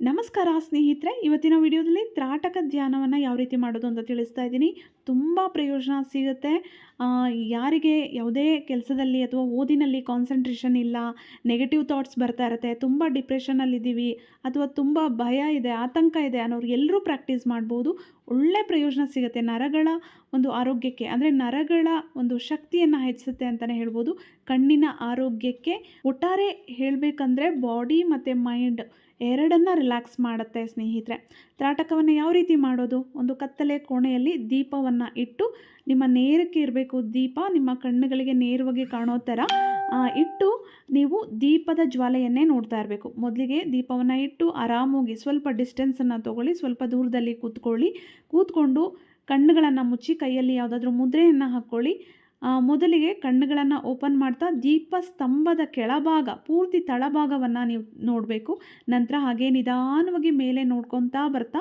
ನಮಸ್ಕಾರ ಸ್ನೇಹಿತರೆ, ಇವತ್ತಿನ ವಿಡಿಯೋದಲ್ಲಿ ತ್ರಾಟಕ ಧ್ಯಾನವನ್ನು ಯಾವ ರೀತಿ ಮಾಡೋದು ಅಂತ ತಿಳಿಸ್ತಾ ಇದ್ದೀನಿ. ತುಂಬ ಪ್ರಯೋಜನ ಸಿಗುತ್ತೆ. ಯಾರಿಗೆ ಯಾವುದೇ ಕೆಲಸದಲ್ಲಿ ಅಥವಾ ಓದಿನಲ್ಲಿ ಕಾನ್ಸಂಟ್ರೇಷನ್ ಇಲ್ಲ ನೆಗೆಟಿವ್ ಥಾಟ್ಸ್ ಬರ್ತಾ ಇರುತ್ತೆ, ತುಂಬ ಡಿಪ್ರೆಷನಲ್ಲಿದ್ದೀವಿ ಅಥವಾ ತುಂಬ ಭಯ ಇದೆ, ಆತಂಕ ಇದೆ ಅನ್ನೋರು ಎಲ್ಲರೂ ಪ್ರಾಕ್ಟೀಸ್ ಮಾಡ್ಬೋದು. ಒಳ್ಳೆ ಪ್ರಯೋಜನ ಸಿಗುತ್ತೆ. ನರಗಳ ಒಂದು ಆರೋಗ್ಯಕ್ಕೆ, ಅಂದರೆ ನರಗಳ ಒಂದು ಶಕ್ತಿಯನ್ನು ಹೆಚ್ಚಿಸುತ್ತೆ ಅಂತಲೇ ಹೇಳ್ಬೋದು. ಕಣ್ಣಿನ ಆರೋಗ್ಯಕ್ಕೆ ಒಟ್ಟಾರೆ ಹೇಳಬೇಕಂದ್ರೆ ಬಾಡಿ ಮತ್ತು ಮೈಂಡ್ ಎರಡನ್ನ ರಿಲ್ಯಾಕ್ಸ್ ಮಾಡುತ್ತೆ ಸ್ನೇಹಿತರೆ. ತ್ರಾಟಕವನ್ನು ಯಾವ ರೀತಿ ಮಾಡೋದು? ಒಂದು ಕತ್ತಲೆ ಕೋಣೆಯಲ್ಲಿ ದೀಪವನ್ನು ಇಟ್ಟು ನಿಮ್ಮ ನೇರಕ್ಕೆ ಇರಬೇಕು ದೀಪ ನಿಮ್ಮ ಕಣ್ಣುಗಳಿಗೆ ನೇರವಾಗಿ ಕಾಣೋ ಥರ ಇಟ್ಟು ನೀವು ದೀಪದ ಜ್ವಾಲೆಯನ್ನೇ ನೋಡ್ತಾ ಇರಬೇಕು. ಮೊದಲಿಗೆ ದೀಪವನ್ನು ಇಟ್ಟು ಆರಾಮಾಗಿ ಸ್ವಲ್ಪ ಡಿಸ್ಟೆನ್ಸನ್ನು ತೊಗೊಳ್ಳಿ, ಸ್ವಲ್ಪ ದೂರದಲ್ಲಿ ಕೂತ್ಕೊಳ್ಳಿ. ಕೂತ್ಕೊಂಡು ಕಣ್ಣುಗಳನ್ನು ಮುಚ್ಚಿ ಕೈಯಲ್ಲಿ ಯಾವುದಾದ್ರೂ ಮುದ್ರೆಯನ್ನು ಹಾಕ್ಕೊಳ್ಳಿ. ಮೊದಲಿಗೆ ಕಣ್ಣುಗಳನ್ನು ಓಪನ್ ಮಾಡ್ತಾ ದೀಪ ಸ್ತಂಭದ ಕೆಳಭಾಗ, ಪೂರ್ತಿ ತಳಭಾಗವನ್ನು ನೀವು ನೋಡಬೇಕು. ನಂತರ ಹಾಗೆ ನಿಧಾನವಾಗಿ ಮೇಲೆ ನೋಡ್ಕೊತಾ ಬರ್ತಾ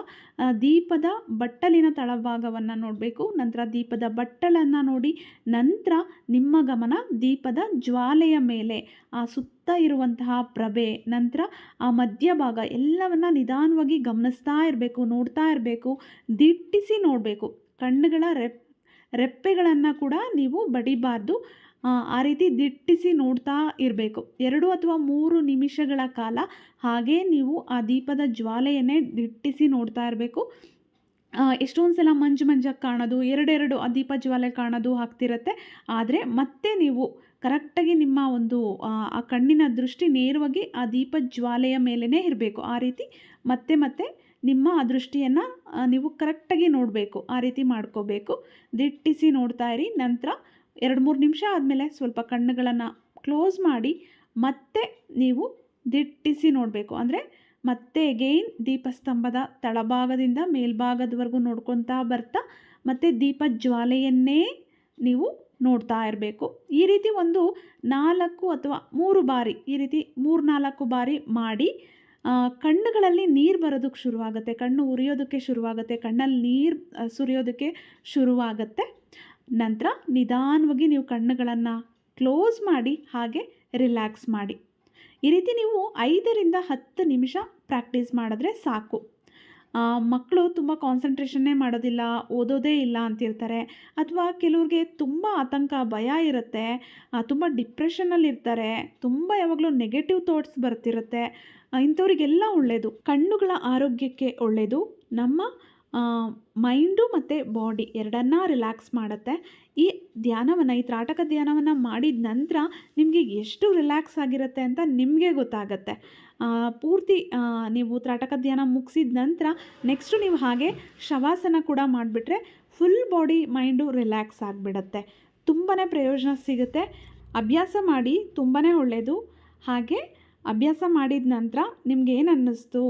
ದೀಪದ ಬಟ್ಟಲಿನ ತಳಭಾಗವನ್ನು ನೋಡಬೇಕು. ನಂತರ ದೀಪದ ಬಟ್ಟಲನ್ನು ನೋಡಿ, ನಂತರ ನಿಮ್ಮ ಗಮನ ದೀಪದ ಜ್ವಾಲೆಯ ಮೇಲೆ, ಆ ಸುತ್ತ ಇರುವಂತಹ ಪ್ರಭೆ, ನಂತರ ಆ ಮಧ್ಯಭಾಗ ಎಲ್ಲವನ್ನ ನಿಧಾನವಾಗಿ ಗಮನಿಸ್ತಾ ಇರಬೇಕು, ನೋಡ್ತಾ ಇರಬೇಕು, ದಿಟ್ಟಿಸಿ ನೋಡಬೇಕು. ಕಣ್ಣುಗಳ ರೆಪ್ ರೆಪ್ಪೆಗಳನ್ನು ಕೂಡ ನೀವು ಬಡಿಬಾರ್ದು. ಆ, ರೀತಿ ದಿಟ್ಟಿಸಿ ನೋಡ್ತಾ ಇರಬೇಕು. ಎರಡು ಅಥವಾ ಮೂರು ನಿಮಿಷಗಳ ಕಾಲ ಹಾಗೇ ನೀವು ಆ ದೀಪದ ಜ್ವಾಲೆಯನ್ನೇ ದಿಟ್ಟಿಸಿ ನೋಡ್ತಾ ಇರಬೇಕು. ಎಷ್ಟೊಂದು ಸಲ ಮಂಜು ಮಂಜಾಗಿ ಕಾಣೋದು ಎರಡೆರಡು ಆ ದೀಪ ಜ್ವಾಲೆ ಕಾಣೋದು ಆಗ್ತಿರತ್ತೆ. ಆದರೆ ಮತ್ತೆ ನೀವು ಕರೆಕ್ಟಾಗಿ ನಿಮ್ಮ ಒಂದು ಆ ಕಣ್ಣಿನ ದೃಷ್ಟಿ ನೇರವಾಗಿ ಆ ದೀಪ ಜ್ವಾಲೆಯ ಮೇಲೇ ಇರಬೇಕು. ಆ ರೀತಿ ಮತ್ತೆ ಮತ್ತೆ ನಿಮ್ಮ ದೃಷ್ಟಿಯನ್ನು ನೀವು ಕರೆಕ್ಟಾಗಿ ನೋಡಬೇಕು, ಆ ರೀತಿ ಮಾಡ್ಕೋಬೇಕು. ದಿಟ್ಟಿಸಿ ನೋಡ್ತಾ ಇರಿ. ನಂತರ ಎರಡು ಮೂರು ನಿಮಿಷ ಆದಮೇಲೆ ಸ್ವಲ್ಪ ಕಣ್ಣುಗಳನ್ನು ಕ್ಲೋಸ್ ಮಾಡಿ ಮತ್ತೆ ನೀವು ದಿಟ್ಟಿಸಿ ನೋಡಬೇಕು. ಅಂದರೆ ಮತ್ತೆ ಅಗೇನ್ ದೀಪಸ್ತಂಭದ ತಳಭಾಗದಿಂದ ಮೇಲ್ಭಾಗದವರೆಗೂ ನೋಡ್ಕೊತಾ ಬರ್ತಾ ಮತ್ತೆ ದೀಪ ಜ್ವಾಲೆಯನ್ನೇ ನೀವು ನೋಡ್ತಾ ಇರಬೇಕು. ಈ ರೀತಿ ಒಂದು ನಾಲ್ಕು ಅಥವಾ ಮೂರು ಬಾರಿ, ಈ ರೀತಿ ಮೂರು ನಾಲ್ಕು ಬಾರಿ ಮಾಡಿ ಕಣ್ಣುಗಳಲ್ಲಿ ನೀರು ಬರೋದಕ್ಕೆ ಶುರುವಾಗುತ್ತೆ, ಕಣ್ಣು ಉರಿಯೋದಕ್ಕೆ ಶುರುವಾಗುತ್ತೆ, ಕಣ್ಣಲ್ಲಿ ನೀರು ಸುರಿಯೋದಕ್ಕೆ ಶುರುವಾಗುತ್ತೆ. ನಂತರ ನಿಧಾನವಾಗಿ ನೀವು ಕಣ್ಣುಗಳನ್ನು ಕ್ಲೋಸ್ ಮಾಡಿ, ಹಾಗೆ ರಿಲ್ಯಾಕ್ಸ್ ಮಾಡಿ. ಈ ರೀತಿ ನೀವು ಐದರಿಂದ ಹತ್ತು ನಿಮಿಷ ಪ್ರಾಕ್ಟೀಸ್ ಮಾಡಿದ್ರೆ ಸಾಕು. ಮಕ್ಕಳು ತುಂಬ ಕಾನ್ಸಂಟ್ರೇಷನ್ನೇ ಮಾಡೋದಿಲ್ಲ, ಓದೋದೇ ಇಲ್ಲ ಅಂತಿರ್ತಾರೆ ಅಥವಾ ಕೆಲವ್ರಿಗೆ ತುಂಬ ಆತಂಕ, ಭಯ ಇರುತ್ತೆ ತುಂಬ ಡಿಪ್ರೆಷನ್ನಲ್ಲಿರ್ತಾರೆ ತುಂಬ ಯಾವಾಗಲೂ ನೆಗೆಟಿವ್ ಥಾಟ್ಸ್ ಬರ್ತಿರುತ್ತೆ. ಇಂಥವ್ರಿಗೆಲ್ಲ ಒಳ್ಳೆಯದು ಕಣ್ಣುಗಳ ಆರೋಗ್ಯಕ್ಕೆ ಒಳ್ಳೆಯದು ನಮ್ಮ ಮೈಂಡು ಮತ್ತು ಬಾಡಿ ಎರಡನ್ನ ರಿಲ್ಯಾಕ್ಸ್ ಮಾಡುತ್ತೆ. ಈ ಧ್ಯಾನವನ್ನು, ಈ ತ್ರಾಟಕ ಧ್ಯಾನವನ್ನು ಮಾಡಿದ ನಂತರ ನಿಮಗೆ ಎಷ್ಟು ರಿಲ್ಯಾಕ್ಸ್ ಆಗಿರುತ್ತೆ ಅಂತ ನಿಮಗೆ ಗೊತ್ತಾಗುತ್ತೆ. ಪೂರ್ತಿ ನೀವು ತ್ರಾಟಕ ಧ್ಯಾನ ಮುಗಿಸಿದ ನಂತರ ನೆಕ್ಸ್ಟು ನೀವು ಹಾಗೆ ಶವಾಸನ ಕೂಡ ಮಾಡಿಬಿಟ್ರೆ ಫುಲ್ ಬಾಡಿ ಮೈಂಡು ರಿಲ್ಯಾಕ್ಸ್ ಆಗಿಬಿಡತ್ತೆ. ತುಂಬಾ ಪ್ರಯೋಜನ ಸಿಗುತ್ತೆ. ಅಭ್ಯಾಸ ಮಾಡಿ ತುಂಬಾ ಒಳ್ಳೆಯದು ಹಾಗೆ ಅಭ್ಯಾಸ ಮಾಡಿದ ನಂತರ ನಿಮ್ಗೆ ಏನು ಅನ್ನಿಸ್ತು?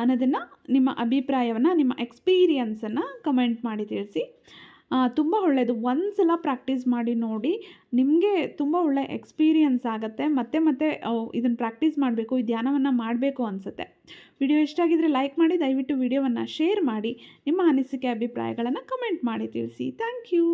ಅನ್ನೋದನ್ನು ನಿಮ್ಮ ಅಭಿಪ್ರಾಯವನ್ನು, ನಿಮ್ಮ ಎಕ್ಸ್ಪೀರಿಯನ್ಸನ್ನು ಕಮೆಂಟ್ ಮಾಡಿ ತಿಳಿಸಿ. ತುಂಬ ಒಳ್ಳೆಯದು ಒಂದು ಸಲ ಪ್ರಾಕ್ಟೀಸ್ ಮಾಡಿ ನೋಡಿ, ನಿಮಗೆ ತುಂಬ ಒಳ್ಳೆ ಎಕ್ಸ್ಪೀರಿಯನ್ಸ್ ಆಗುತ್ತೆ. ಮತ್ತೆ ಮತ್ತೆ ಇದನ್ನು ಪ್ರಾಕ್ಟೀಸ್ ಮಾಡಬೇಕು, ಈ ಧ್ಯಾನವನ್ನು ಮಾಡಬೇಕು ಅನಿಸುತ್ತೆ. ವಿಡಿಯೋ ಇಷ್ಟಾಗಿದ್ದರೆ ಲೈಕ್ ಮಾಡಿ, ದಯವಿಟ್ಟು ವಿಡಿಯೋವನ್ನು ಶೇರ್ ಮಾಡಿ, ನಿಮ್ಮ ಅನಿಸಿಕೆ, ಅಭಿಪ್ರಾಯಗಳನ್ನು ಕಮೆಂಟ್ ಮಾಡಿ ತಿಳಿಸಿ. Thank you